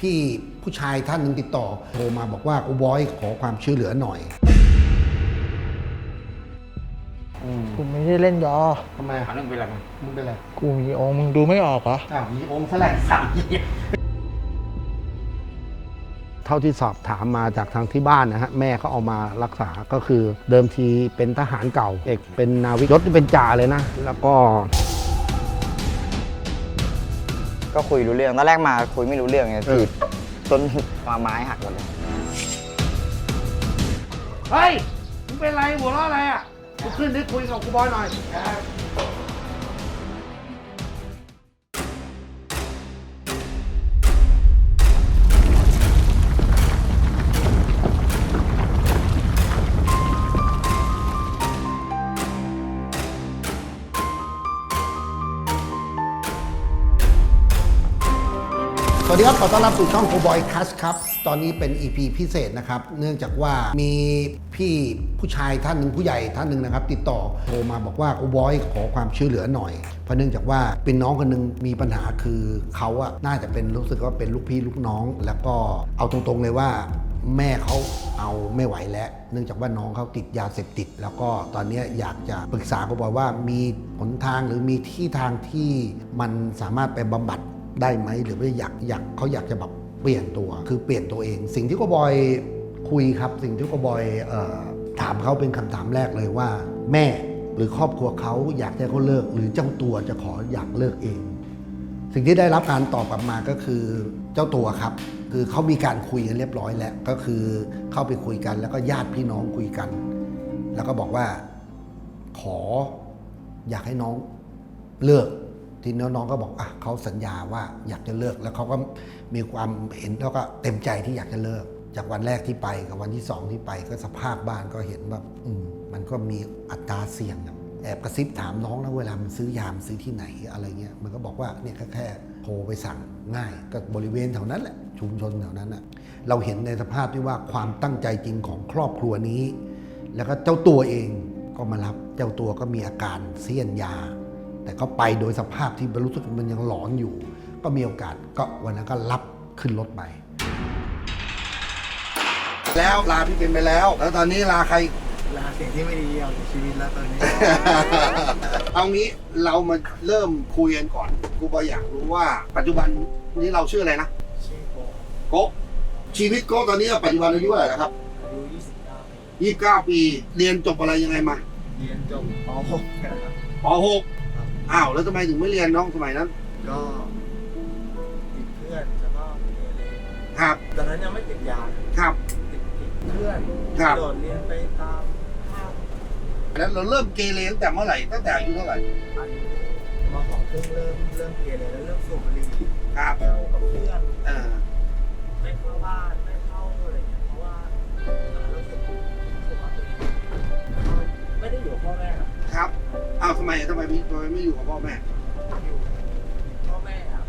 พี่ผู้ชายท่านหนึ่งติดต่อโทรมาบอกว่ากูบอยขอความช่วยเหลือหน่อย กูไม่ได้เล่นยอ ทำไมหาเรื่องเป็นอะไรมันมึงเป็นไรกูมีองค์มึงดูไม่ออกเหรอ อ้าวมีองค์แสลงสามเท่าที่สอบถามมาจากทางที่บ้านนะฮะแม่เขาเอามารักษาก็คือเดิมทีเป็นทหารเก่าเอกเป็นนาวิกยศเป็นจ่าเลยนะ แล้วก็ ก็คุยรู้เรื่องตอนแรกมาคุยไม่รู้เรื่องไงถีบจนมาไม้หักหมดเลยเฮ้ยมึงเป็นไรหัวเราะอะไรอะกูขึ้นได้คุยกับกูบอยหน่อย สวัสดีครับ ขอต้อนรับสู่ช่องโคบอยคัสครับ ตอนนี้เป็น EP พิเศษนะครับ เนื่องจากว่ามีพี่ผู้ชายท่านหนึ่งผู้ใหญ่ท่านหนึ่งนะครับ ติดต่อโทรมาบอกว่าโคบอยขอความช่วยเหลือหน่อย เพราะเนื่องจากว่าเป็นน้องคนหนึงมีปัญหาคือเขาอะน่าจะเป็นรู้สึกว่าเป็นลูกพี่ลูกน้อง แล้วก็เอาตรงๆเลยว่าแม่เขาเอาไม่ไหวแล้ว เนื่องจากว่าน้องเขาติดยาเสพติด แล้วก็ตอนนี้อยากจะปรึกษาเขาบอกว่ามีหนทางหรือมีที่ทางที่มันสามารถไปบำบัด ได้ไหมหรือว่าอยากอยากเขาอยากจะแบบเปลี่ยนตัว คือเปลี่ยนตัวเอง สิ่งที่โกบอยคุยครับ สิ่งที่โกบอยออถามเขาเป็นคำถามแรกเลยว่า แม่หรือครอบครัวเขาอยากให้เขาเลิก หรือเจ้าตัวจะขออยากเลิกเอง สิ่งที่ได้รับการตอบกลับมาก็คือเจ้าตัวครับ คือเขามีการคุยกันเรียบร้อยแล้วก็คือเข้าไปคุยกัน แล้วก็ญาติพี่น้องคุยกัน แล้วก็บอกว่าขออยากให้น้องเลิก ทีนี้น้องก็บอกอะเขาสัญญาว่าอยากจะเลิก แล้วเขาก็มีความเห็นแล้วก็เต็มใจที่อยากจะเลิก จากวันแรกที่ไปกับวันที่สองที่ไปก็สภาพบ้านก็เห็นแบบอืมมันก็มีอัตราเสี่ยงแอบกระซิบถามน้องนะเวลามันซื้อยามซื้อที่ไหนอะไรเงี้ยมันก็บอกว่าเนี่ยแค่แค่โทรไปสั่งง่ายก็บริเวณแถวนั้นแหละชุมชนแถวนั้นอะเราเห็นในสภาพที่ว่าความตั้งใจจริงของครอบครัวนี้ แล้วก็เจ้าตัวเองก็มารับเจ้าตัวก็มีอาการเสี้ยนยา แต่ก็ไปโดยสภาพที่รู้สึกมันยังหลอนอยู่ ก็มีโอกาสก็วันนั้นก็รับขึ้นรถไป แล้วลาพี่เป็นไปแล้ว แล้วตอนนี้ลาใคร ลาสิ่งที่ไม่ดีออกจากชีวิตแล้วตอนนี้ เอางี้เรามาเริ่มคุยกันก่อนกูบอยอยากรู้ว่า ปัจจุบันนี้เราชื่ออะไรนะชื่อโบโกะชีวิตโกะตอนนี้ปัจจุบันอายุเท่าไหร่แล้วครับอายุ29ปียี่สิบเก้าปี เรียนจบอะไรยังไงมา เรียนจบป .6 นะครับปหก อ้าวแล้วทำไมถึงไม่เรียนน้องสมัยนั้น ก็ติดเพื่อนแล้วก็เกเรครับ ตอนนั้นยังไม่ติดยาครับ ติดติดเพื่อนครับ โดดเรียนไปตามห้างแล้วเราเริ่มเกเรตั้งแต่เมื่อไหร่ตั้งแต่อายุเท่าไหร่อันมาของเพิ่งเริ่มเริ่มเกเรแล้วเริ่มสูบบุหรี่ครับเที่ยวกับเพื่อน อ่าไม่เข้าบ้านไม่เข้าอะไรเงี้ยเพราะว่าตอนนั้นรู้สึกรู้สึกว่าตัวเองไม่ได้อยู่กับพ่อแม่นะครับ อ้าวทำไมทำไมไม่ทำไมไม่อยู่กับพ่อแม่ อยู่พ่อแม่อะ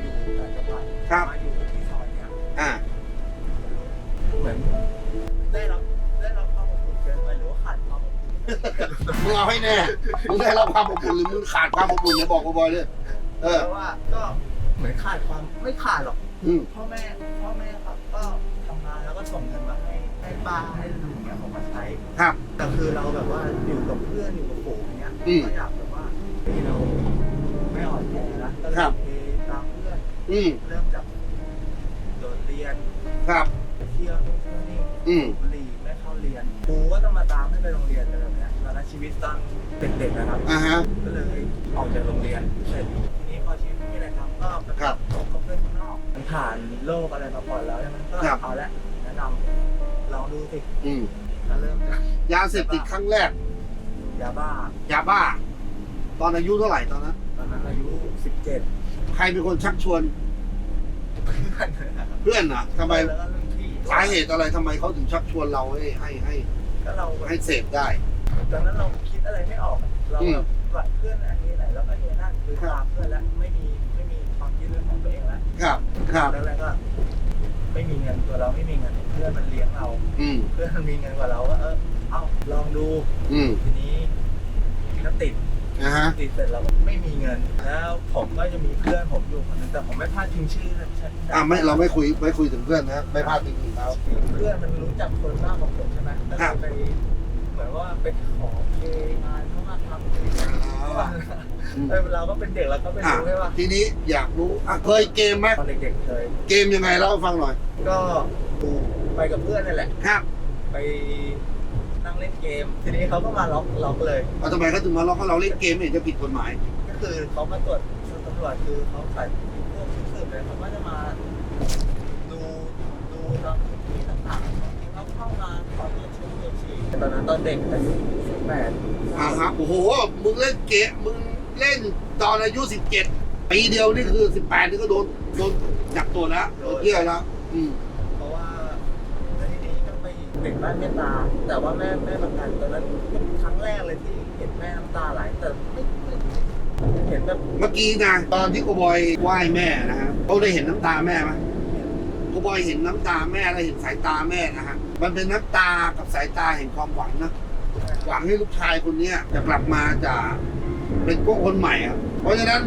อยู่ต่างจังหวัดครับ มาอยู่ที่ซอยเนี่ยอ่า เหมือนได้รับได้รับความอบอุ่นเกินไปหรือว่าขาดความอบอุ่นมึงเอาให้แน่ มึงได้รับความอบอุ่นหรือมึงขาดความอบอุ่นเนี่ยบอกกูบอยเลย เออ เพราะว่าก็เหมือนขาดความไม่ขาดหรอก อืม พ่อแม่พ่อแม่ครับก็ทำงานแล้วก็ส่งเงินมาให้ให้ป้าให้ลุงเนี่ยผมมาใช้ครับ แต่คือเราแบบว่าอยู่กับเพื่อนอยู่กับฝูงเนี้ย อืมก็อยากแบบว่าเฮ้ยเราไม่อ่อนแอนะก็เลยครับเทตามเพื่อนอืมเริ่มจากโดดเรียนครับไปเที่ยวนู่นเที่ยวนี่อืม บุหรี่ไม่เข้าเรียนครูก็ต้องมาตามให้ไปโรงเรียนอะไรแบบเนี้ยตอนนั้นชีวิตตอนเป็นเด็กนะครับ อ่าฮะ ก็เลยออกจากโรงเรียนเสร็จทีนี้พอชีวิตไม่มีอะไรทำก็ไปครับพบกับเพื่อนข้างนอกมันผ่านโลกอะไรมาก่อนแล้วใช่ไหมก็ครับ เอาละแนะนำลองดูสิอืมก็เริ่มจากยาเสพติดครั้งแรก ยาบ้ายาบ้า ตอนอายุเท่าไหร่ตอนนั้น ตอนนั้นอายุ17ใครเป็นคนชักชวน เพื่อนนะครับเพื่อนนะทำไมแล้วก็รุ่นพี่สาเหตุอะไรทำไมเขาถึงชักชวนเราให้ให้ให้ก็เราแบบให้เสพได้ ตอนนั้นเราคิดอะไรไม่ออก เราอืม แบบวัดเพื่อนอันนี้ไหนแล้วก็เฮียนั่นคือครับตามเพื่อนแล้วไม่มีไม่มีความคิดเรื่องของตัวเองแล้วครับครับ แล้วแล้วก็ ไม่มีเงินตัวเราไม่มีเงินเพื่อนมันเลี้ยงเรา อืม เพื่อนมันมีเงินกว่าเราก็เออ เอาลองดูอืมทีนี้ก็ติดนะฮะ ติดเสร็จแล้วไม่มีเงิน แล้วผมก็จะมีเพื่อนผมอยู่คนนึงแต่ผมไม่พลาดทิ้งชื่อเลยใช่อ่าไม่เราไม่คุยไม่คุยถึงเพื่อนนะไม่พลาดจริงๆแล้ว เพื่อนมันรู้จักคนมากกว่าผมใช่ไหมแล้วครับก็ไปเหมือนว่าไปขอเพลงงานเข้ามาทำเพลงเออเราก็เป็นเด็กเราก็ไม่อะรู้ใช่ปะทีนี้อยากรู้อะเคยเกมไหมตอนเด็กๆเคย เกมยังไงเล่าให้ฟังหน่อยก็ดูไปกับเพื่อนนั่นแหละ ครับ ไป นั่งเล่นเกม ทีนี้เขาก็มาล็อกล็อกเลย เอาทำไมเขาถึงมาล็อกให้เราเล่นเกมไม่เห็นจะผิดกฎหมาย ก็คือเขามาตรวจตำรวจคือเขาใส่พวกชุดสืบเลยเขาก็จะมาดูดูตามพื้นที่ต่างๆบางทีเขาเข้ามาขอตรวจชุดตรวจฉี่ตอนนั้นตอนเด็กอายุสิบแปดอ่าฮะโอ้โห มึงเล่นเกมมึงเล่นตอนอายุ 17 ปีเดียวนี่คือ 18 นี่ก็โดนโดนจับตัวแล้วโดนเที่ยวแล้ว อืม เพราะว่าแล้วทีนี้ก็ไป เด็กบ้านเมตตา แต่ว่าแม่แม่ประกันตอนนั้นเป็นครั้งแรกเลยที่เห็นแม่น้ำตาไหลแต่ไม่ไม่เห็นแบบเมื่อกี้นะตอนที่โกบอยไหว้แม่นะฮะเขาได้เห็นน้ำตาแม่ไหมโกบอยเห็นน้ำตาแม่แล้วเห็นสายตาแม่นะฮะมันเป็นน้ำตากับสายตาแห่งความหวังนะหวังให้ลูกชายคนเนี้ยจะกลับมาจะเป็นโก้คนใหม่ครับเพราะฉะนั้น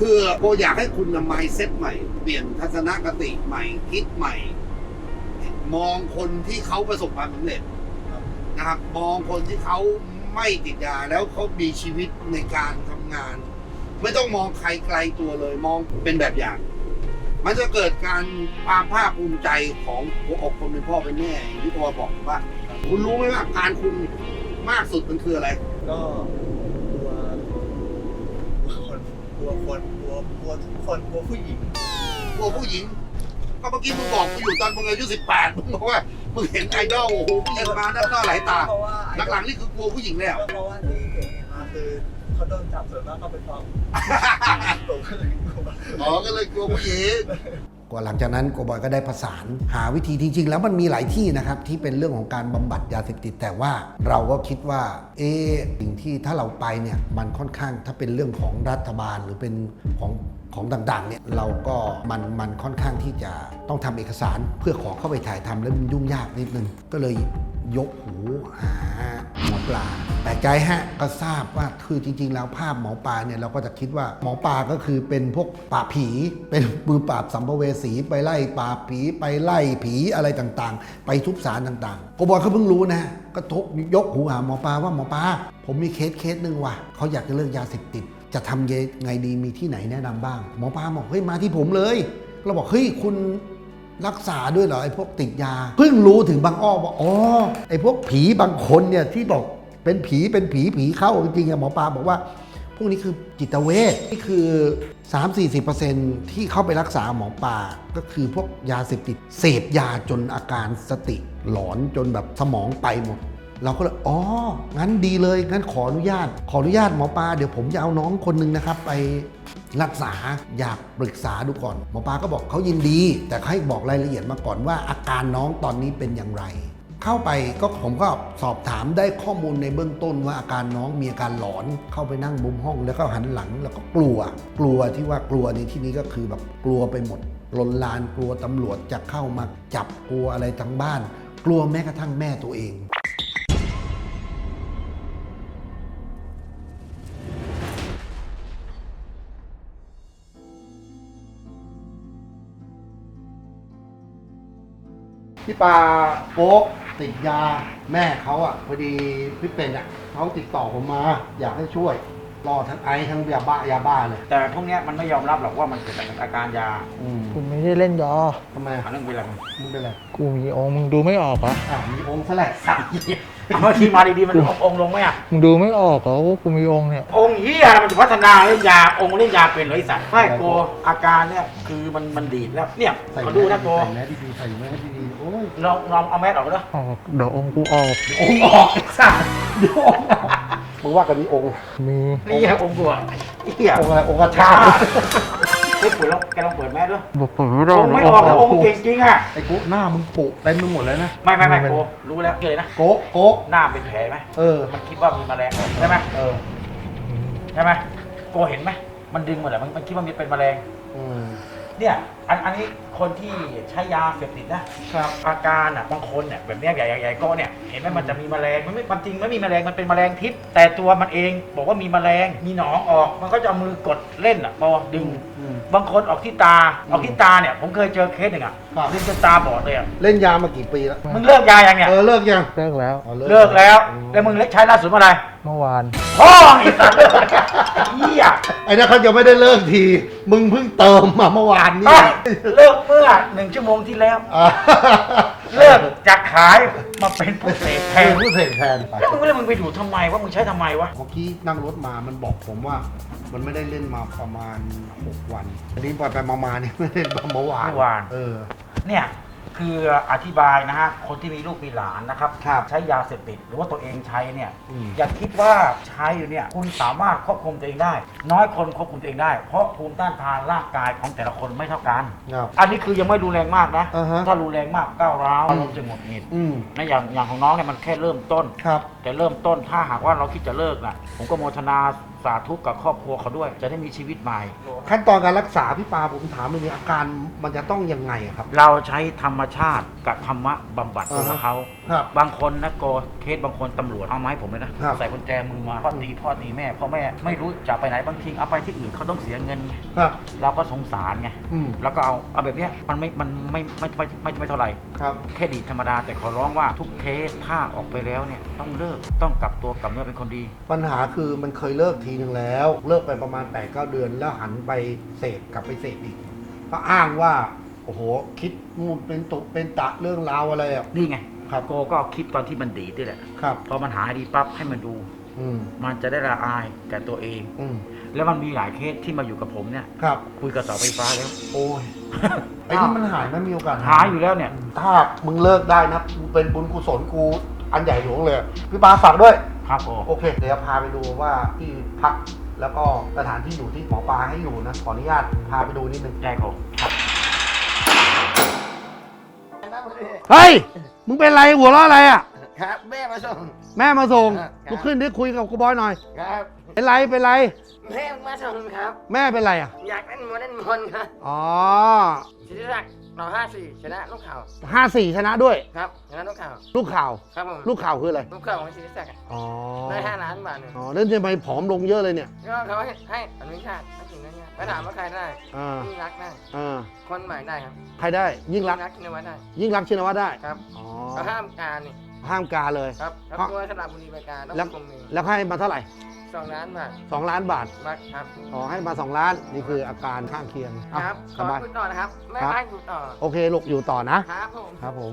คือโกอยากให้คุณนำไมเซ็ตใหม่ เปลี่ยนทัศนคติใหม่คิดใหม่ มองคนที่เขาประสบความสำเร็จนะครับ มองคนที่เขาไม่ติดยาแล้วเขามีชีวิตในการทำงาน ไม่ต้องมองใครไกลตัวเลย มองเป็นแบบอย่าง มันจะเกิดการความภาคภูมิใจของหัวอกคนเป็นพ่อเป็นแม่อย่างที่พ่อบอกว่า คุณรู้ไหมว่าการคุณมากสุดมันคืออะไร ก็กลัวกลัวคนกลัวคนกลัวกลัวทุกคนกลัวผู้หญิง กลัวผู้หญิง ก็เมื่อกี้มึงบอกกูอยู่ตอนมึงอายุสิบแปดมึงบอกว่ามึงเห็นไอดอลโอ้โหผู้หญิงมาหน้าหน้าไหลตา เพราะว่าหลังๆนี่คือกลัวผู้หญิงแล้วก็เพราะว่าที่เห็นมาคือเขาโดนจับส่วนมากก็เป็นความผมก็เลยกลัว อ๋อ ก็เลยกลัวผู้หญิง ก็หลังจากนั้นโกบอยก็ได้ประสานหาวิธีจริง ๆ แล้วมันมีหลายที่นะครับ ที่เป็นเรื่องของการบำบัดยาเสพติดแต่ว่าเราก็คิดว่า เอ๊ะสิ่งที่ถ้าเราไปเนี่ยมันค่อนข้างถ้าเป็นเรื่องของรัฐบาลหรือเป็นของ ของต่างๆเนี่ยเราก็มันมันค่อนข้างที่จะต้องทำเอกสารเพื่อขอเข้าไปถ่ายทำแล้วมันยุ่งยากนิดนึง ก็เลยยกหูหาหมอปลาแปลกใจฮะก็ทราบว่าคือจริง ๆ แล้วภาพหมอปลาเนี่ยเราก็จะคิดว่าหมอปลาก็คือเป็นพวกปราผี เป็นมือปราบสัมภเวสีไปไล่ปราผีไปไล่ผีอะไรต่างๆ ไปทุบสารต่างๆโกบอยเขาเพิ่งรู้นะก็ทกยกหูหาหมอปลาว่าหมอปลาผมมีเคสเคสหนึ่งว่ะเขาอยากจะเลิกยาเสพติด จะทำยังไงดีมีที่ไหนแนะนำบ้าง หมอปลาบอกเฮ้ยมาที่ผมเลย เราบอกเฮ้ยคุณรักษาด้วยเหรอไอ้พวกติดยา เพิ่งรู้ถึงบางอ้อว่าอ๋อไอ้พวกผีบางคนเนี่ยที่บอกเป็นผีเป็นผีผีเข้าจริงๆอะหมอปลาบอกว่า พวกนี้คือจิตเวชนี่คือ 3-40%ที่เข้าไปรักษาหมอปลาก็คือพวกยาเสพติดเสพยาจนอาการสติหลอนจนแบบสมองไปหมด เราก็เลยอ๋อ งั้นดีเลย งั้นขออนุญาต ขออนุญาตหมอปลา เดี๋ยวผมจะเอาน้องคนหนึ่งนะครับ ไปรักษาอยากปรึกษาดูก่อน หมอปลาก็บอกเขายินดี แต่ให้บอกรายละเอียดมาก่อนว่าอาการน้องตอนนี้เป็นอย่างไร เข้าไปก็ผมก็สอบถามได้ข้อมูลในเบื้องต้นว่าอาการน้องมีอาการหลอน เข้าไปนั่งมุมห้องแล้วก็หันหลังแล้วก็กลัว กลัวที่ว่ากลัวในที่นี้ก็คือแบบกลัวไปหมดลนลานกลัวตำรวจจะเข้ามาจับกลัวอะไรทั้งบ้าน กลัวแม้กระทั่งแม่ตัวเอง พี่ปาโป๊กติดยาแม่เขาอะพอดีพี่เป็นอะเขาติดต่อผมมา อยากให้ช่วยรอทั้งไอซ์ทั้งยาบ้ายาบ้าเลยแต่พวกเนี้ยมันไม่ยอมรับหรอกว่ามันเกิดจากอาการยาอืมกูไม่ได้เล่นยอ ทำไมหาเรื่องเวลามึงเป็นไรกูมีองค์มึงดูไม่ออกเหรออ่าวมีองค์ซะแหละสักเมื่อกี้มาดีๆมันององค์ลงไหมอะมึงดูไม่ออกเหรอว่ากูมีองค์เนี่ย องค์เฮียมันจะพัฒนาเล่นยาองค์เล่นยาเป็นเหรอไอ้สัตว์ไม่โกอาการเนี่ยคือมันมันดีดแล้วเนี่ยใส่มาดูนะโกใส่แมสดีๆใส่แมสดีๆโอ้ย ลองลองเอาแมสออกเลยออกเดี๋ยวองค์กูออกองค์ออกสักเดี๋ยวองค์ออกมึงว่ากันนี้องค์มีนี่ไงองค์กูอะเฮียองค์อะไรองค์กระชาเฮ้ยเปิดแล้วแกลองเปิดแมสด้วยบอกเปิดไม่ได้องค์ไม่ออกแล้วองค์เก่งจริงอะไอ้กุหน้ามึงปุเต็มไปหมดเลยนะไม่ไม่ไม่โกรู้แล้วเลยนะโก๊ะโก๊ะหน้าเป็นแผลไหมเออมันคิดว่ามีแมลงใช่ไหมเออใช่ไหมโกเห็นไหมมันดึงหมดเลยมันมันคิดว่ามีเป็นแมลงอืมเนี่ยอันอันนี้คนที่ใช้ยาเสพติดนะครับ อาการอะบางคนเนี่ยแบบเนี้ยใหญ่ใหญ่ๆก็เนี่ยเห็นไหมมันจะมีแมลงมันไม่ความจริงไม่มีแมลงมันเป็นแมลงพิษแต่ตัวมันเองบอกว่ามีแมลงมีหนองออก มันก็จะเอามือกดเล่นอะพอดึง อืม บางคนออกที่ตาออกที่ตาเนี่ยผมเคยเจอเคสหนึ่งอะครับ ดึงจนตาบอดเลยอะเล่นยามากี่ปีแล้วมึงเลิกยายังเนี่ยเออเลิกยังเลิกแล้ว อ๋อเลิกแล้วแล้วมึงเลิกใช้ล่าสุดเมื่อไหร่เมื่อวาน พ่อไอ้สัตว์เหี้ย ไอ้นั่นเขายังไม่ได้เลิกที มึงเพิ่งเติมมาเมื่อวานนี่เลิกเมื่อหนึ่งชั่วโมงที่แล้ว อ่าเลิกจากขายมาเป็นผู้เสพแทแทนนผู้เสพแทนแล้วมึงแล้วมึงไปดูดทำไมวะมึงใช้ทำไมวะ เมื่อกี้นั่งรถมามันบอกผมว่า มันไม่ได้เล่นมาประมาณ 6 วัน อันนี้ไปไปมามาเนี่ยไม่ได้เล่นมาเมื่อวานเมื่อวาน เออ เนี่ย คืออธิบายนะฮะคนที่มีลูกมีหลานนะครับ ครับใช้ยาเสพติดหรือว่าตัวเองใช้เนี่ยอืม อย่าคิดว่าใช้อยู่เนี่ยคุณสามารถควบคุมตัวเองได้ น้อยคนควบคุมตัวเองได้ เพราะภูมิต้านทานร่างกายของแต่ละคนไม่เท่ากัน ครับ อันนี้คือยังไม่รุนแรงมากนะ อ่าฮะ ถ้ารุนแรงมากก้าวร้าวอารมณ์จะหงุดหงิดอืมนะอย่างอย่างของน้องเนี่ยมันแค่เริ่มต้น ครับ แต่เริ่มต้นถ้าหากว่าเราคิดจะเลิกนะผมก็โมทนา สาธุกับครอบครัวเขาด้วย จะได้มีชีวิตใหม่ ขั้นตอนการรักษาพี่ปาผมถามเลยอาการมันจะต้องยังไงอะครับ เราใช้ธรรมชาติกับธรรมะบำบัดตัวอ่าฮะเขา ครับ บางคนนะโกเคสบางคนตำรวจเอาไมาให้ผมเลยนะ ครับใส่กุญแจมือมาพ่อตีพ่อตีแม่พ่อแม่ไม่รู้จะไปไหนบางทีเอาไปที่อื่นเขาต้องเสียเงินไงครับ เราก็สงสารไงอืมแล้วก็เอาเอาแบบเนี้ยมันไม่มันไม่ไม่ไม่ไม่ไม่ไม่เท่าไหร่ ครับ แค่ดีดธรรมดาแต่ขอร้องว่าทุกเคสถ้าออกไปแล้วเนี่ย ต้องเลิกต้องกลับตัวกลับเนื้อเป็นคนดี ปัญหาคือมันเคยเลิกทีหนึ่งแล้ว เลิกไปประมาณ8ปดเดือน แล้วหันไปเสพกลับไปเสพอีกก็อ้างว่า โอ้โห คิดมูดเป็นตุเป็นตะเรื่องราวอะไรอะ นี่ไงครับโกก็เอาคลิปตอนที่มันดีดนี่แหละครับ พอมันหายดีปั๊บให้มันดู อืมมันจะได้ละอายแก่ตัวเอง อืมแล้วมันมีหลายเคสที่มาอยู่กับผมเนี่ย ครับ คุยกับเสาไฟฟ้าแล้ว โอ้ยไอ้นี่มันหายไหมมีโอกาสหายอยู่แล้วเนี่ย ถ้ามึงเลิกได้นะกูเป็นบุญกุศลกู อันใหญ่หลวงเลยพี่ปาฝากด้วย ครับโอโอเค เดี๋ยวพาไปดูว่าที่พักแล้วก็สถานที่อยู่ที่หมอปลาให้อยู่นะ ขออนุญาตพาไปดูนิดนึงได้ครับครับ เฮ้ย มึงเป็นไรหัวเราะอะไรอะ ครับแม่มาส่ง แม่มาส่งครับ ลุกขึ้นได้คุยกับกูบอยหน่อย ครับ เป็นไรเป็นไร แม่มาส่งครับ แม่เป็นไรอะ อยากเล่นมวยเล่นมนต์ครับอ๋อ ศิริศักดิ์ ต่อห้าสี่ชนะลูกเข่าห้าสี่ชนะด้วย ครับชนะลูกเข่าลูกข่าว ครับผมลูกข่าวคืออะไร ลูกเข่าของศิริศักดิ์อะอ๋อได้ห้าล้านบาทหนึ่งอ๋อเล่นทำไมผอมลงเยอะเลยเนี่ย ก็เขาให้ให้อนุญาตให้ถึงนั้นเนี่ยไปถามว่าใครได้อ่ายิ่งรักษณ์ได้อ่าคนใหม่ได้ครับ ใครได้ยิ่งรักษณ์รักษณ์ชินวัตรได้ ยิ่งรักษณ์ชินวัตรได้ ครับอ๋อก็ห้ามการนี่ห้ามการเลย ครับแล้วตัวสลับบุรีไปการต้องแล้วคงมีแล้วให้มาเท่าไหร่ สองล้านบาทสองล้านบาทบัตรครับอ๋อให้มาสองล้าน นี่คืออาการข้างเคียงอะครับขสอบาย คุณต่อนะครับแม่ครับให้คุณต่อโอเคลูกอยู่ต่อนะ ครับผม ครับผม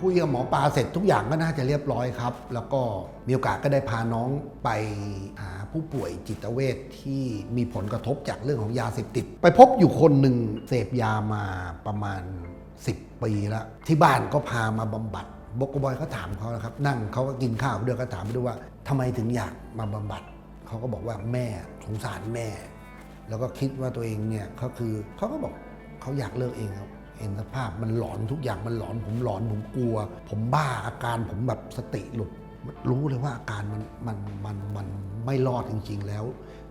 คุยกับหมอปลาเสร็จทุกอย่างก็น่าจะเรียบร้อยครับ แล้วก็มีโอกาสก็ได้พาน้องไปหาผู้ป่วยจิตเวชที่มีผลกระทบจากเรื่องของยาเสพติด ไปพบอยู่คนหนึ่งเสพยามาประมาณ 10 ปีแล้ว ที่บ้านก็พามาบำบัด บกบอยก็ถามเขานะครับ นั่งเขาก็กินข้าวไปด้วยก็ถามไปด้วยว่าทำไมถึงอยากมาบำบัดเขาก็บอกว่าแม่สงสารแม่ แล้วก็คิดว่าตัวเองเนี่ยเขาคือเขาก็บอกเขาอยากเลิกเองครับเห็นสภาพมันหลอนทุกอย่างมันหลอนผมหลอนผมกลัว ผมบ้าอาการผมแบบสติหลุดรู้เลยว่าอาการมันมันมันมันไม่รอดจริง ๆ แล้ว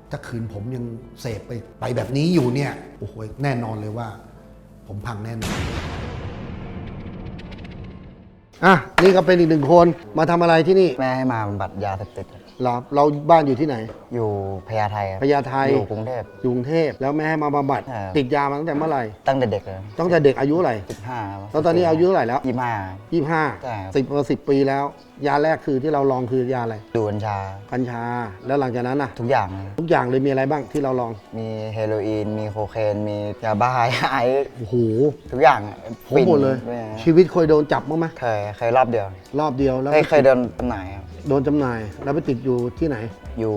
ถ้าคืนผมยังเสพไปไปแบบนี้อยู่เนี่ยโอ้โหแน่นอนเลยว่า ผมพังแน่นอน อะนี่ก็เป็นอีกหนึ่งคนมาทำอะไรที่นี่ แม่ให้มาบำบัดยาเสพติด เราเราบ้านอยู่ที่ไหนอยู่พญาไทครับพญาไทอยู่กรุงเทพอยู่กรุงเทพแล้วแม่ให้มาบำบัดครับ ติดยามาตั้งแต่เมื่อไหร่ตั้งแต่เด็กเลยตั้งแต่เด็กอายุเท่าไหร่สิบห้าแล้วตอนนี้อายุเท่าไหร่แล้วยี่ห้า ยี่ห้าใช่ครับ สิบเออสิบปีแล้ว ยาแรกคือที่เราลองคือยาอะไรดูกัญชากัญชา แล้วหลังจากนั้นน่ะ ทุกอย่างเลยทุกอย่างเลยมีอะไรบ้างที่เราลองมีเฮโรอีน มีโคเคน มียาบ้าไอซ์โอ้โหทุกอย่างอะผมหมดเลยปิ่นชีวิตเคยโดนจับบ้างไหมเคยเคยรอบเดียวรอบเดียวแล้ว เคยเคยเดินจำหน่ายครับ โดนจำหน่าย แล้วไปติดอยู่ที่ไหน อยู่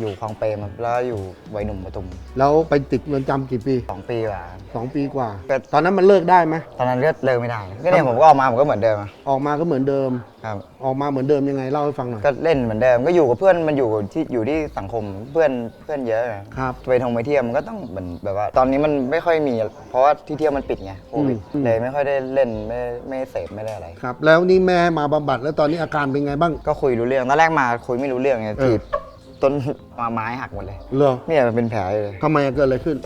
อยู่คลองเปรมครับแล้วอยู่วัยหนุ่มปทุมแล้วไปติดเรือนจำกี่ปี สองปีกว่าสองปีกว่า ก็ ตอนนั้นมันเลิกได้ไหมตอนนั้นก็เลิกไม่ได้ก็เนี่ยผมก็ออกมาผมก็เหมือนเดิมอะออกมาก็เหมือนเดิมครับ ออกมาเหมือนเดิมยังไงเล่าให้ฟังหน่อย ก็เล่นเหมือนเดิมก็อยู่กับเพื่อนมันอยู่ที่อยู่ที่สังคมเพื่อนเพื่อนเยอะไงครับไปท่องไปเที่ยวมันก็ต้องเหมือนแบบว่า ตอนนี้มันไม่ค่อยมี เพราะว่าที่เที่ยวมันปิดไงโควิดอืม เลยไม่ค่อยได้เล่นไม่ไม่เสพไม่ได้อะไร ครับ แล้วนี่แม่ให้มาบำบัดแล้วตอนนี้อาการเป็นไงบ้าง ก็คุยรู้เรื่องตอนแรกมาคุยไม่รู้เรื่องไงเออ จีบต้นไม้หักหมดเลยเหรอเนี่ยมันเป็นแผลอยู่เลยทำไมเกิดอะไรขึ้น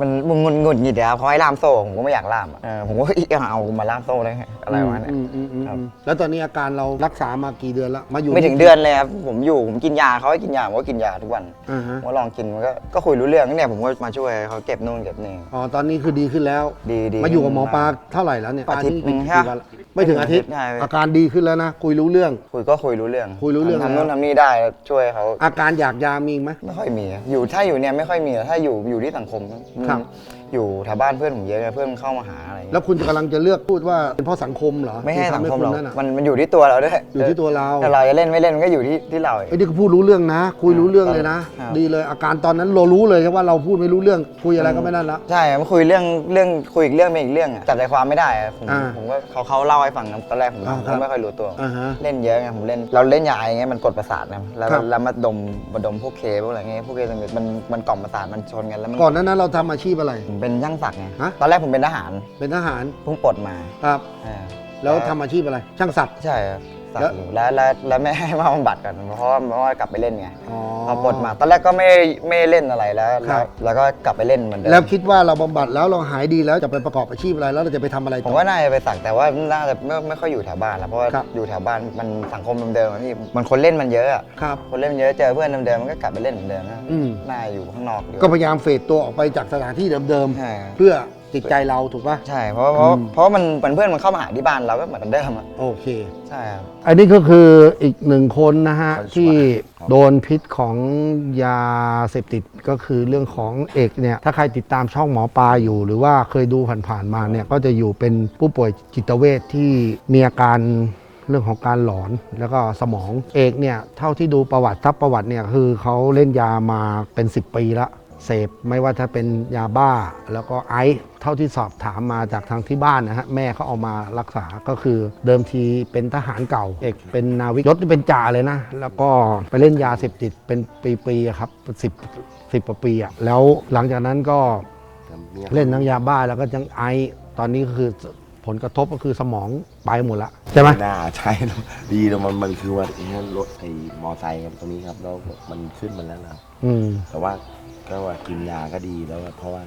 มันมึงงุนงุนหงิดอะครับเขาให้ล่ามโซ่ผมก็ไม่อยากล่ามอะเออผมก็อีกเอามาล่ามโซ่ได้ไงอะไรวะเนี่ยอืมอืมอืมครับอืมแล้วตอนนี้อาการเรารักษามากี่เดือนแล้วมาอยู่ไม่ถึงเดือนเลยครับผมอยู่ผมกินยาเขาให้กินยาผมก็กินยาทุกวันอ่าฮะผมก็ลองกินมันก็ก็คุยรู้เรื่องเนี่ยผมก็มาช่วยเขาเก็บนู่นเก็บนี่ อ๋อตอนนี้คือดีขึ้นแล้ว ดีดีมาอยู่กับหมอปลาเท่าไหร่แล้วเนี่ยอาทิตย์หนึ่งกี่ใช่ปะวันไม่ถึงอาทิตย์ ใช่ อาการดีขึ้นแล้วนะ คุยรู้เรื่อง คุยก็คุยรู้เรื่องคุยรู้เรื่องทำแล้ว นู่นทำนี่ได้ช่วยเขาอาการอยากยามีไหม ไม่ค่อยมีอะอยู่ถ้าอยู่เนี่ยไม่ค่อยมีอะถ้าอยู่อยู่ที่สังคมมันครับ อยู่แถวบ้านเพื่อนผมเยอะไงเพื่อนมันเข้ามาหาอะไรอย่างแล้เงี้ยวคุณกำลังจะเลือกพูดว่าเป็นเพราะสังคมเหรอไม่ให้ที่สังทำคมหรอกณนั่นน่ะ มันมันอยู่ที่ตัวเราด้วยอยู่ที่ตัวเรา แต่เราจะเล่นไม่เล่นมันก็อยู่ที่ที่เราเอง ไอ้นี่ก็พูดรู้เรื่องนะ คุยรู้เรื่องเลยนะ ครับ ดีเลยอาการตอนนั้นเรารู้เลยว่าเราพูดไม่รู้เรื่องคุยอะไรก็ไม่นั่นละ ใช่มาคุยเรื่องเรื่องคุยอีกเรื่องเป็นอีกเรื่องอะจับใจความไม่ได้อะผมอ่าผมก็เขาเขาเล่าให้ฟังนะตอนแรกผมอ่าผมครับก็ไม่ค่อยรู้ตัว อ่าฮะเล่นเยอะไงผมเล่นเราเล่นยาอย่างเงี้ยมันกดประสาทนะแล้วครับ แล้วมาดมมาดมพวกเคพวกอะไรเงี้ยพวกเคมันมันกล่อมประสาทมันชนกันแล้วมันก่อนหนั้นนั้นเราทำอาชีพอะไร ผมเป็นช่างสักไงฮะ ตอนแรกผมเป็นทหารเป็นทหารเพิ่งปลดมาครับอ่าแล้วทำอาชีพอะไร ช่างสักใช่ครับ สักแล้ว อยู่แล้วแล้วแล้วไม่ให้มาบำบัดกันเพราะว่าเพราะว่ากลับไปเล่นไงอ๋อ พอปลดมาตอนแรกก็ไม่ไม่เล่นอะไรแล้วครัแล้วบ แล้วก็กลับไปเล่นเหมือนเดิมแล้วคิดว่าเราบำบัดแล้วเราหายดีแล้วจะไปประกอบอาชีพอะไรแล้วเราจะไปทำอะไรผต่มอ ว่าน่าจะไปสักแต่ว่าน่าจะไม่ไม่ค่อยอยู่แถวบ้านแล้วเพราะว่าครับ อยู่แถวบ้านมันสังคมเดิมๆอะพี่มันคนเล่นมันเยอะอะครับ คนเล่นมันเยอะเจอเพื่อนเดิมๆมันก็กลับไปเล่นเหมือนเดิมนะอืม น่าอยู่ข้างนอกอยู่ก็พยายามเฟดตัวออกไปจากสถานที่เดิมใช่ครับๆเพื่อ จิตใจเราถูกป่ะ ใช่ เพราะเพราะอืม เพราะมันเหมือนเพื่อนมันเข้ามาหาที่บ้านเราก็เหมือนเดิมอะโอเค ใช่ครับ อันนี้ก็คืออีกหนึ่งคนนะฮะ คนชั่วที่ครับ โดนพิษของยาเสพติดก็คือเรื่องของเอกเนี่ย ถ้าใครติดตามช่องหมอปลาอยู่ หรือว่าเคยดูผ่านๆมาเนี่ย ก็จะอยู่เป็นผู้ป่วยจิตเวชที่มีอาการเรื่องของการหลอนแล้วก็สมองเอกเนี่ย เท่าที่ดูประวัติทับประวัติเนี่ยคือเขาเล่นยามาเป็น 10 ปีละ เสพไม่ว่าถ้าเป็นยาบ้าแล้วก็ไอซ์เท่าที่สอบถามมาจากทางที่บ้านนะฮะแม่เขาเอามารักษาก็คือเดิมทีเป็นทหารเก่า เอกเป็นนาวิกยศนี่เป็นจ่าเลยนะ แล้วก็ไปเล่นยาเสพติดเป็นปีๆอะครับสิบสิบกว่าปีอะแล้วหลังจากนั้นก็เล่นทั้งยาบ้าแล้วก็ทั้งไอซ์ตอนนี้ก็คือผลกระทบก็คือสมองไปหมดละใช่ไหมน่าใช่แล้วดีแล้วมันมันคือว่าไอ้นั่นรถไอ้มอไซค์ครับตรงนี้ครับแล้วมันขึ้นมาแล้วนะครับ อืม แต่ว่า ก็ว่ากินยาก็ดีแล้วเพราะว่า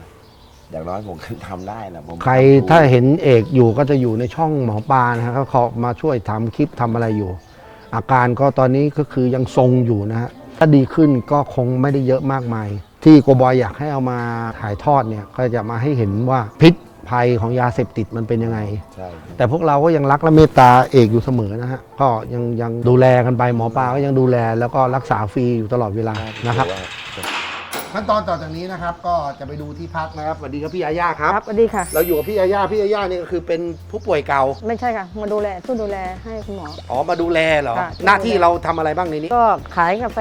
อย่างน้อยผมทำได้นะผมใครถ้าเห็นเอกอยู่ก็จะอยู่ในช่องหมอปลานะฮะเขาเขามาช่วยทำคลิปทำอะไรอยู่ อาการก็ตอนนี้ก็คือยังทรงอยู่นะฮะถ้าดีขึ้นก็คงไม่ได้เยอะมากมาย ที่โกบอยอยากให้เอามาถ่ายทอดเนี่ยก็จะมาให้เห็นว่าพิษภัยของยาเสพติดมันเป็นยังไง ใช่แต่พวกเราก็ยังรักและเมตตาเอกอยู่เสมอนะฮะก็ยังยังดูแลกันไปหมอปลาก็ยังดูแล แล้วก็รักษาฟรีอยู่ตลอดเวลานะครับ ขั้นตอนต่อจากนี้นะครับ ก็จะไปดูที่พักนะครับสวัสดีครับพี่ยาย่าครับ ครับสวัสดีค่ะ เราอยู่กับพี่ยาย่าพี่ยาย่านี่ก็คือเป็นผู้ป่วยเก่า ไม่ใช่ค่ะ มาดูแลช่วยดูแลให้คุณหมอ อ๋อ มาดูแลเหรอ ค่ะ หน้าที่เราทำอะไรบ้างในนี้ก็ขายกาแฟ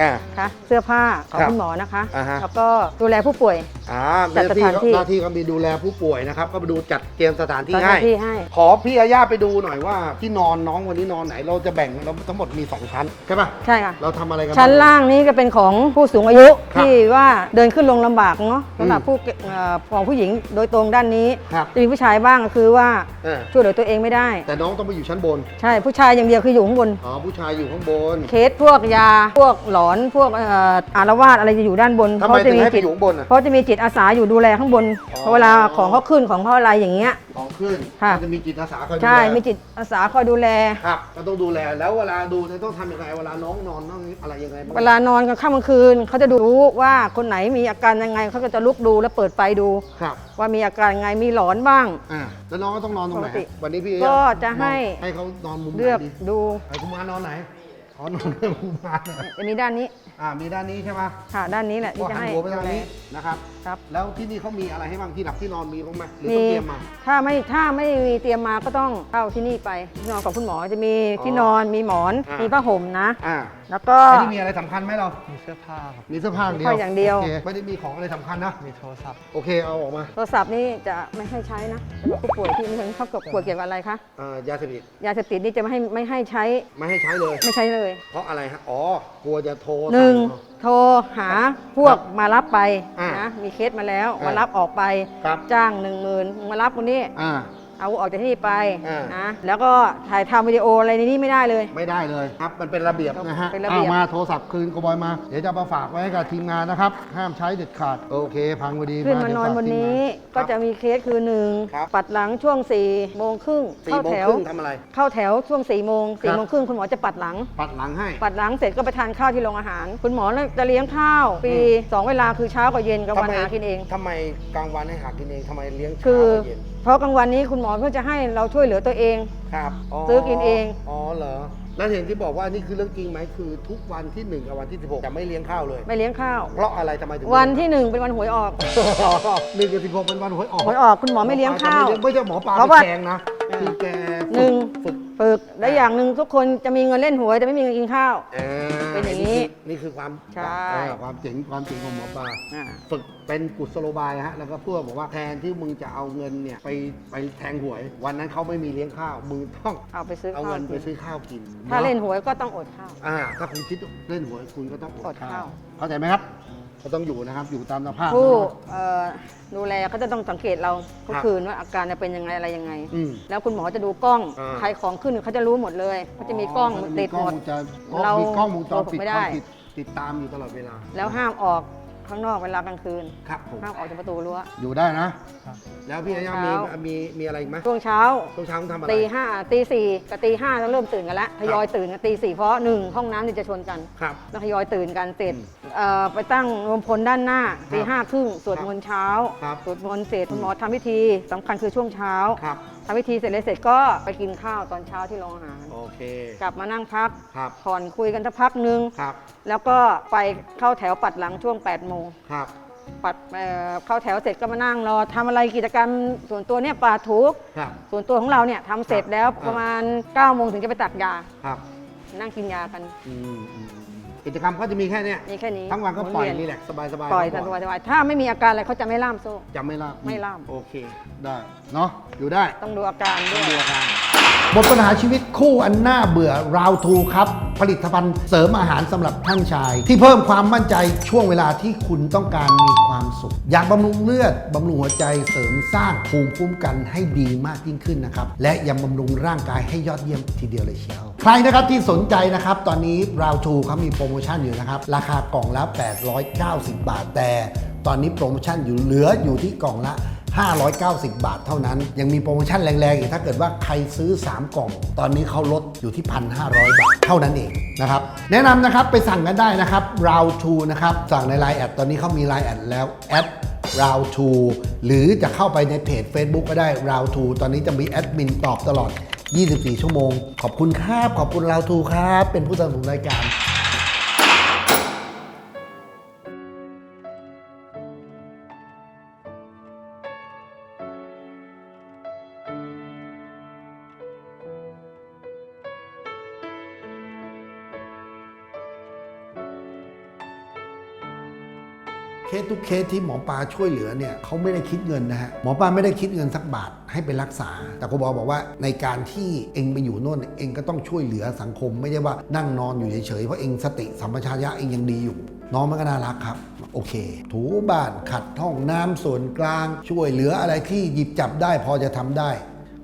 อ่าค่ะเสื้อผ้าของครับคุณหมอนะคะ อ่าฮะ แล้วก็ดูแลผู้ป่วย อ่าจัดสถานที่ หน้าที่ก็มีดูแลผู้ป่วยนะครับ ก็ไปดูจัดเตรียมสถานที่สถาให้นที่ให้ ขอพี่ยาย่าไปดูหน่อยว่าที่นอนน้องวันนี้นอนไหน เราจะแบ่งเราทั้งหมดมี 2 ชั้น ใช่ปะใช่ค่ะ เราทำอะไรกันชั้นบ้ล่างนี้ก็เป็นของผู้สูงอายุครับ ที่ว่าเดินขึ้นลงลำบากเนาะสำหรับอืมผู้เอ่อของผู้หญิงโดยตรงด้านนี้ครับจะมีผู้ชายบ้างก็คือว่าเออ ช่วยเหลือตัวเองไม่ได้ แต่น้องต้องไปอยู่ชั้นบน ใช่ผู้ชายอย่างเดียวคืออยู่ข้างบน อ๋อ ผู้ชายอยู่ข้างบนเคสพวกยาพวกหลอนพวกเอ่ออารวาสอะไรจะอยู่ด้านบนทำไมจะถึงมีให้ไปจิตอยู่ข้างบนอะ เพราะจะมีจิตอาสาอยู่ดูแลข้างบนอ๋อ เพราะเวลาของเขาขึ้นของเขาอะไรอย่างเงี้ย ของขึ้นค่ะก็จะมีจิตอาสาคอยดูแลใช่มีจิตอาสาคอยดูแล ครับก็ต้องดูแลแล้วเวลาดูเนี่ยต้องทำยังไงเวลาน้องนอนต้องอะไรยังไงบ้าง เวลานอนกลางค่ำกลางคืนเขาจะดูรู้ว่าคนไหนมีอาการยังไงเขาก็จะลุกดูแล้วเปิดไฟดู ครับว่ามีอาการยังไงมีหลอนบ้าง อ่าแล้วน้องก็ต้องนอนตรงไหนปกติวันนี้พี่ก็จะให้ ให้เขานอนมุมไหนเลือกดีดูไอ้กุมารนอนไหนอ๋อนอนเรื่องกุมารจะมีด้านนี้อ่ามีด้านนี้ใช่ไหมค่ะด้านนี้แหละก็ที่จะหันให้หัวไปทางดูแลนี้นะครับ ครับ แล้วที่นี่เขามีอะไรให้บ้างที่หลับที่นอนมีบ้างไหมหรือมีต้องเตรียมมา ถ้าไม่ถ้าไม่มีเตรียมมาก็ต้องเข้าที่นี่ไปที่นอนกับคุณหมอจะมีอ๋อที่นอนมีหมอนอ่ามี มีผ้าห่มนะ อ่า แล้วก็ไอ้นี่มีอะไรสำคัญไหมเรา มีเสื้อผ้าครับ มีเสื้อผ้าอย่างเดียวผ้าอย่างเดียว โคไม่ได้มีของอะไรสำคัญนะ มีโทรศัพท์ โอเค เอาออกมาโทรศัพท์นี่จะไม่ให้ใช้นะสำหรับผู้ป่วยที่มีเขาเกิดป่วยเกี่ยวกับอะไรคะ อ่ายาเสพติดยาเสพติดนี่จะไม่ให้ไม่ให้ใช้ ไม่ให้ใช้เลย ไม่ใช้เลย เพราะอะไรฮะ อ๋อ กลัวจะโทรหนึ่งสั่ โทรหาพวกมารับไปอ่านะมีเคสมาแล้วอ่ามมารับออกไป ครับ จ้างหนึ่งหมื่นมารับคนนี้ อ่า เอาออกจากที่นี่ไปอ่าน นะแล้วก็ถ่ายทำวิดีโออะไรในนี้ไม่ได้เลย ไม่ได้เลยครับมันเป็นระเบียบนะฮะเป็นระเบียบ อามาโทรศัพท์คืนกบอยมา เดี๋ยวจะมาฝากไว้ให้กับทีมงานนะครับ ห้ามใช้เด็ดขาด โอเค พังพอดีขึ้นมาเดี๋ยวนอนฝบนนี้ทีมงาก็จะมีเคสคือหนึ่งครับ ปัดหลังช่วง4ี่โมงครึ่งสี่เข้าโมงแถวครึ่งทำอะไร เข้าแถวช่วง4ี่โมงคสี่รับโมงครึ่งคุณหมอจะปัดหลัง ปัดหลังให้ ปัดหลังเสร็จก็ไปทานข้าวที่โรงอาหาร คุณหมอจะเลี้ยงข้าวปีสองเวลาคือเช้ากับเย็นกับวันหากินเอง ทำไมกลางวันให้หากินเองทำไมเลี้ยงคือเช้ากับเย็น เพราะกลางวันนี้คุณหมอเพื่อจะให้เราช่วยเหลือตัวเอง ครับซื้อกินเอง อ๋อเหรอแล้วเห็นที่บอกว่านี่คือเรื่องจริงไหมคือทุกวันที่หนึ่งกับวันที่16จะไม่เลี้ยงข้าวเลย ไม่เลี้ยงข้าว เพราะอะไรทำไมถึงวันที่หนึ่งเป็นวันหวยออกหนึ่งกับสิบหกเป็นวันหวยออกหวยออกคุณหมอไม่เลี้ยงข้าวไม่ใช่หมอปลาเพราะไปว่าแทงนะคือแกห นึ่งฝึกฝึกและอย่างหนึ่งทุกคนจะมีเงินเล่นหวยแต่ไม่มีเงินกินข้าวเอ่อเป็นอย่างนี้นี่คือความใช่เออความเจ๋งความเจ๋งของหมอปลาอ่า ฝึกเป็นกุศโลบายฮะแล้วก็เพื่อบอกว่าแทนที่มึงจะเอาเงินเนี่ยไปไปแทงหวย วันนั้นเขาไม่มีเลี้ยงข้าวมึงต้องเอาไปซื้อเอาข้าวเงินไปกินซื้อข้าวกินถ้าเล่นอะหวยก็ต้องอดข้าว อ่าถ้าคุณคิดเล่นหวยคุณก็ต้องออดดข้าข้าว วเข้าใจไหมครับ ก็ต้องอยู่นะครับ อยู่ตามสภาพผู้นะครับ เอ่อดูแลเขาจะต้องสังเกตเราทุกครับคืนว่าอาการจะเป็นยังไงอะไรยังไง อืม แล้วคุณหมอจะดูกล้องอ่า ใครของขึ้นเขาจะรู้หมดเลยเขาจะมีกล้องติดหมดจะเรามีกล้องวงจรปิดโกหกไม่ได้ ติดติดตามอยู่ตลอดเวลา แล้วห้ามออก ข้างนอกเวลากลางคืนครับผมห้ามออกจากประตูรั้ว อยู่ได้นะครับแล้วพี่ยังมีเช้ามีมีอะไรอีกไหมช่วงเช้าช่วงเช้าคุณทำอะไรตีห้าตีสี่กับตีห้าต้องเริ่มตื่นกันแล้วทยอยตื่นกันตีสี่เพราะหนึ่งห้องน้ำนี่จะชนกันครับแล้วทยอยตื่นกันเสร็จอืมเอ่อไปตั้งรวมพลด้านหน้าตีห้าครึ่งสวดมนต์เช้าครับสวดมนต์เสร็จคุณหมอทำพิธีสำคัญคือช่วงเช้าครับทำพิธีเสร็จเลยเสร็จก็ไปกินข้าวตอนเช้าที่โรงอาหาร โอเค กลับมานั่งพักครับผ่อนคุยกันสักพักนึงครับ แล้วก็ไปเข้าแถวปัดหลังช่วง8โมงครับ ปัดเอ่อเข้าแถวเสร็จก็มานั่งรอทำอะไรกิจกรรมส่วนตัวเนี่ยปาดถูครับ ส่วนตัวของเราเนี่ยทำเสร็จแล้วอ่าประมาณ9โมงถึงจะไปตัดยา ครับนั่งกินยากัน อืมอืมอืม กิจกรรมก็จะมีแค่เนี้ยนี่แค่นี้ทั้งวันก็ปล่อยหมุรีเวีแลกซ์สบายสบายปล่อยพักสผ่นบายสบายถ้าไม่มีอาการอะไรเขาจะไม่ล่ามโซ่ จะไม่ล่ามไม่ล่าม โอเค ได้เนาะอยู่ได้ต้องดูอาการด้ต้วองยดูอาการ หมดปัญหาชีวิตคู่อันน่าเบื่อราวทูครับ ผลิตภัณฑ์เสริมอาหารสำหรับท่านชาย ที่เพิ่มความมั่นใจช่วงเวลาที่คุณต้องการมีความสุข อยากบำรุงเลือดบำรุงหัวใจเสริมสร้างภูมิคุ้มกันให้ดีมากยิ่งขึ้นนะครับ และยังบำรุงร่างกายให้ยอดเยี่ยมทีเดียวเลยเชียว ใครนะครับที่สนใจนะครับ ตอนนี้ราวทูเขามีโปรโมชั่นอยู่นะครับ ราคากล่องละ 890 บาท แต่ตอนนี้โปรโมชั่นอยู่เหลืออยู่ที่กล่องละ 590 บาทเท่านั้น ยังมีโปรโมชั่นแรงๆอีกถ้าเกิดว่าใครซื้อ 3 กล่อง ตอนนี้เขาลดอยู่ที่ 1,500 บาท เท่านั้นเองนะครับแนะนำนะครับไปสั่งกันได้นะครับ round 2นะครับสั่งใน Line แอดตอนนี้เขามี Line แอดแล้วแอด round 2หรือจะเข้าไปในเพจ Facebook ก็ได้ round 2ตอนนี้จะมีแอดมินตอบตลอด 24 ชั่วโมง ขอบคุณครับ ขอบคุณลาวทูครับ เป็นผู้สนับสนุนรายการ สทุกเคสที่หมอปลาช่วยเหลือเนี่ยเขาไม่ได้คิดเงินนะฮะหมอปลาไม่ได้คิดเงินสักบาทให้ไปรักษา แต่คุณบอกบอกว่าในการที่เองไปอยู่โน่นเองก็ต้องช่วยเหลือสังคม ไม่ใช่ว่านั่งนอนอยู่เฉยๆเพราะเองสติสัมปชัญญะเองยังดีอยู่ น้องมันก็น่ารักครับ โอเค ถูบ้านขัดห้องน้ำส่วนกลาง ช่วยเหลืออะไรที่หยิบจับได้พอจะทำได้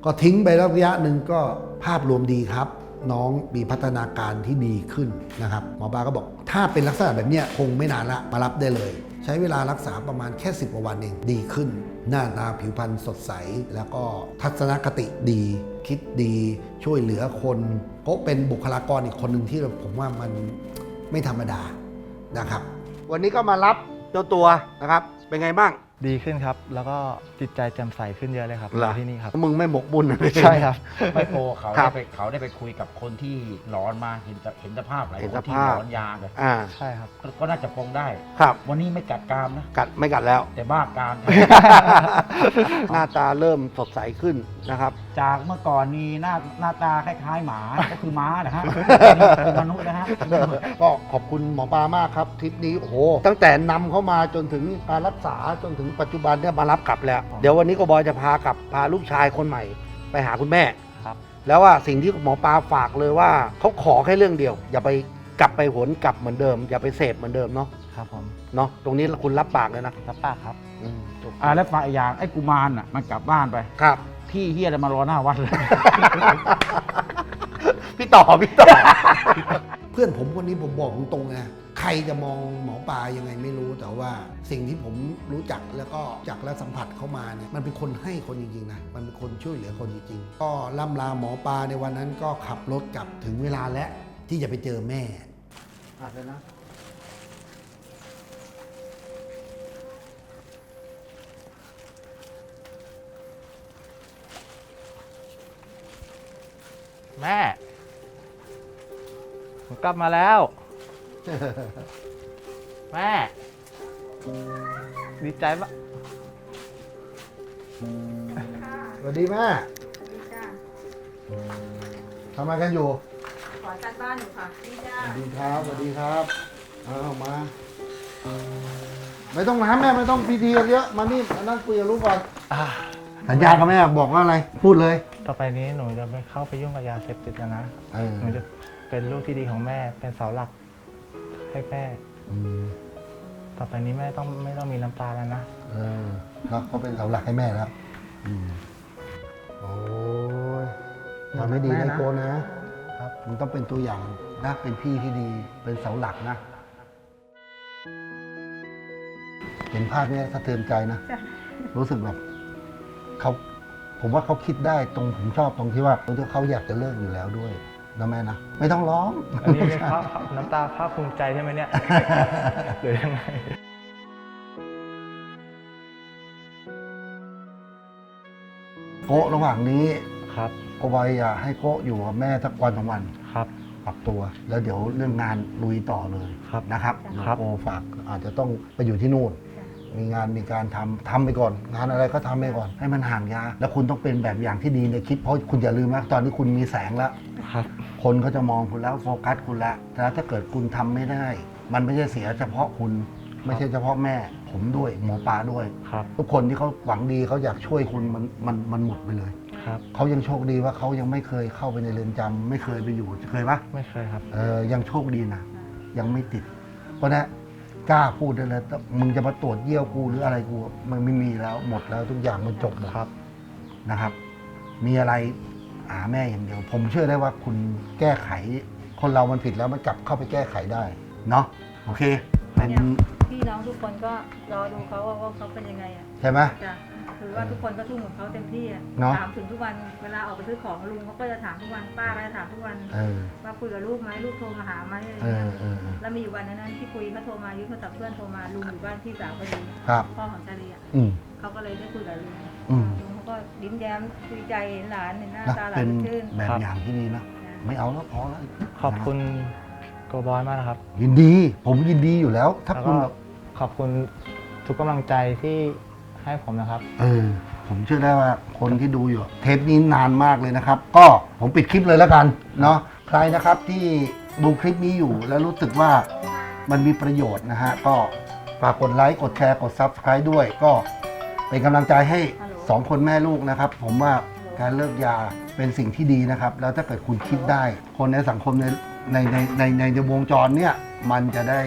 ก็ทิ้งไประยะหนึ่งก็ภาพรวมดีครับน้องมีพัฒนาการที่ดีขึ้นนะครับหมอปลาก็บอก ถ้าเป็นลักษณะแบบนี้คงไม่นานละมารับได้เลย ใช้เวลารักษาประมาณแค่ 10กว่าวันเองดีขึ้น หน้าตาผิวพรรณสดใส แล้วก็ทัศนคติดี คิดดีช่วยเหลือคนก็เป็นบุคลากรอีกคนหนึ่งที่ผมว่ามันไม่ธรรมดานะครับ วันนี้ก็มารับเจ้าตัวนะครับ เป็นไงบ้าง ดีขึ้นครับ แล้วก็จิตใจแจ่มใสขึ้นเยอะเลยครับเหรอที่นี่ครับ มึงไม่หมกบุญเลยใช่ครับ ไม่โปรเขาครัได้บไปเขาได้ไปคุยกับคนที่ร้อนมาเห็นจะเห็นสภาพหลายเห็นคสนที่ภาพ ร้อนยาเลยอ่า ใช่ครับ ก็น่าจะปรงได้ ครับ วันนี้ไม่กัดกรามนะ กัดไม่กัดแล้ว แต่บ้ากราม หน้าตาเริ่มสดใสขึ้นนะครับ จากเมื่อก่อนนี่หน้าหน้าตาคล้ายๆหมา ก็คือม้านะฮะเป็นมนุษย์นะฮะ ก็ขอบคุณหมอปลามากครับทริปนี้โอ้โหตั้งแต่นำเข้ามาจนถึงการรักษาจนถึงปัจจุบันเนี่ยมารับกลับแล้ว เดี๋ยววันนี้ก็บอยจะพากลับพาลูกชายคนใหม่ ไปหาคุณแม่ครับ แล้วว่าสิ่งที่หมอปลาฝากเลยว่าเขาขอแค่เรื่องเดียว อย่าไปกลับไปหวนกลับเหมือนเดิม อย่าไปเสพเหมือนเดิมเนาะครับผมเนาะตรงนี้คุณรับปากเลยนะรับปากครับอืมถูกอ่าแล้วฝ่ายอย่างไอ้กุมารน่ะมันกลับบ้านไปครับที่เฮียอะไรมารอหน้าวัดเลย พี่ต่อพี่ต่อ เพื่อนผมคนนี้ผมบอกตรงๆนะ ใครจะมองหมอปลายังไงไม่รู้แต่ว่าสิ่งที่ผมรู้จักแล้วก็จากและสัมผัสเข้ามาเนี่ยมันเป็นคนให้คนจริงๆนะมันเป็นคนช่วยเหลือคนจริงๆก็ล่ำลาหมอปลาในวันนั้นก็ขับรถกลับถึงเวลาแล้วที่จะไปเจอแม่อัดเลยนะแม่ ผมกลับมาแล้ว แม่ ดีใจปะสวัสดีแม่ทำอะไรกันอยู่ขอจัดบ้านอยู่ค่ะนี่จ้าสวัสดีครับสวัสดีครับเอามา ไม่ต้องน้ำแม่ไม่ต้องพิธีกันเยอะมานี่มานั่งคุยกับลูกก่อนสัญญากับแม่บอกว่าอะไร พูดเลย ต่อไปนี้หนูจะไม่เข้าไปยุ่งกับยาเสพติดแล้วนะ เออ หนูจะเป็นลูกที่ดีของแม่ เป็นเสาหลักให้ แม่อืมต่อไปนี้แม่ต้องไม่ต้องมีน้ำตาแล้วนะ เออเขาเขาเป็นเสาหลักให้แม่แล้วอืมโอ้ยทำให้ดีแม่นะนะ โกนะครับมึงต้องเป็นตัวอย่างนะเป็นพี่ที่ดีเป็นเสาหลักนะเห็นภาพนี้สะเทือนใจนะรู้สึกแบบเขาผมว่าเขาคิดได้ตรงผมชอบตรงที่ว่าตรงที่เขาอยากจะเลิกอยู่แล้วด้วย นะแม่นะไม่ต้องร้อง อันนี้เป็นภาพน้ำตาภาคภูมิใจใช่ไหมเนี่ยหรือยังไงโกะระหว่างนี้ครับโกบอยอยากให้โกะอยู่กับแม่สักวันสองวันครับ ปรับตัว แล้วเดี๋ยวเรื่องงานลุยต่อเลยครับนะครับครับโกฝากอาจจะต้องไปอยู่ที่นู่นมีงานมีการทำทำไปก่อน งานอะไรก็ทำไปก่อน ให้มันห่างยา แล้วคุณต้องเป็นแบบอย่างที่ดีในคลิปเพราะคุณอย่าลืมนะตอนนี้คุณมีแสงแล้ว ครับ คนเขาจะมองคุณแล้วโฟกัสคุณแล้วแต่ถ้าเกิดคุณทำไม่ได้ มันไม่ใช่เสียเฉพาะคุณ ไม่ใช่เฉพาะแม่ ผมด้วยหมอปลาด้วย ครับ ทุกคนที่เขาหวังดีเขาอยากช่วยคุณมันมันมันหมดไปเลย ครับ เขายังโชคดีว่าเขายังไม่เคยเข้าไปในเรือนจำไม่เคยไปอยู่เคยปะไม่เคยครับ เออยังโชคดีนะยังไม่ติด เพราะฉะนั้นกล้าพูดได้เลยแต่มึงจะมาตรวจเยี่ยวกูหรืออะไรกูมันไม่มีแล้วหมดแล้วทุกอย่างมันจบหมดครับนะครับ มีอะไร หาแม่อย่างเดียว ผมเชื่อได้ว่าคุณแก้ไข คนเรามันผิดแล้วมันกลับเข้าไปแก้ไขได้ เนาะโอเคเป็นพี่น้องทุกคนก็รอดูเขาว่าว่าเขาเป็นยังไงอะใช่ไหม จ้ะคือว่าทุกคนก็ทุ่มของเขาเต็มที่อะเนอะ ถามถึงทุกวันเวลาออกไปซื้อของลุงเขาก็จะถามทุกวันป้าก็จะถามทุกวันเออว่าคุยกับลูกไหมลูกโทรมาหาไหมอะไรเอเงี้อยเออเออแล้วมีอยู่วันนั้นที่คุยเขาโทรมายึดโทรศัพท์เพื่อนโทรมาลุงอยู่บ้านพี่สาวพอดีครับ พ่อของชาลีอะอืม เขาก็เลยได้คุยกับลุงอืม ลุงเขา ก็ยิ้มแย้มดีใจเห็นหลานเห็นหน้านะตาหลาเป็นนชื่น แบบอย่างที่ดีนะไม่เอาแล้วพอแล้วขอบคุณโกบอยมากนะครับ ยินดี ผมยินดีอยู่แล้ว ถ้าแล้วคุก็ณแบบขอบคุณทุกกำลังใจที่ให้ผมนะครับ เออ ผมเชื่อได้ว่าคนที่ดูอยู่ เทปนี้นานมากเลยนะครับ ก็ผมปิดคลิปเลยแล้วกันเนาะใครนะครับที่ดูคลิปนี้อยู่แล้วรู้สึกว่ามันมีประโยชน์นะฮะ ก็ฝากกดไลค์กดแชร์กด Subscribe ด้วย ก็เป็นกำลังใจให้ สองคนแม่ลูกนะครับ ผมว่าการเลิกยาเป็นสิ่งที่ดีนะครับ แล้วถ้าเกิดคุณคิดได้ คนในสังคมในในในในในในวงจรเนี่ยมันจะได้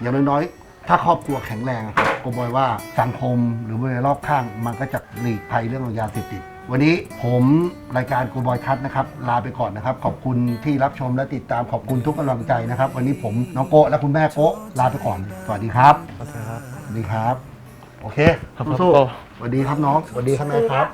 อย่างน้อยๆถ้าครอบครัวแข็งแรงครับก็บอยว่าสังคมหรือบริเวณรอบข้าง มันก็จะหลีกภัยเรื่องของยาเสพติด วันนี้ผมรายการโกบอยคัทนะครับลาไปก่อนนะครับ ขอบคุณที่รับชมและติดตามขอบคุณทุกกำลังใจนะครับ วันนี้ผมน้องโกะและคุณแม่โกะลาไปก่อน สวัสดีครับ สวัสดีครับ โอเคครับสู้โกะๆสวัสดีครับน้องสวัสดีครับแม่ครับ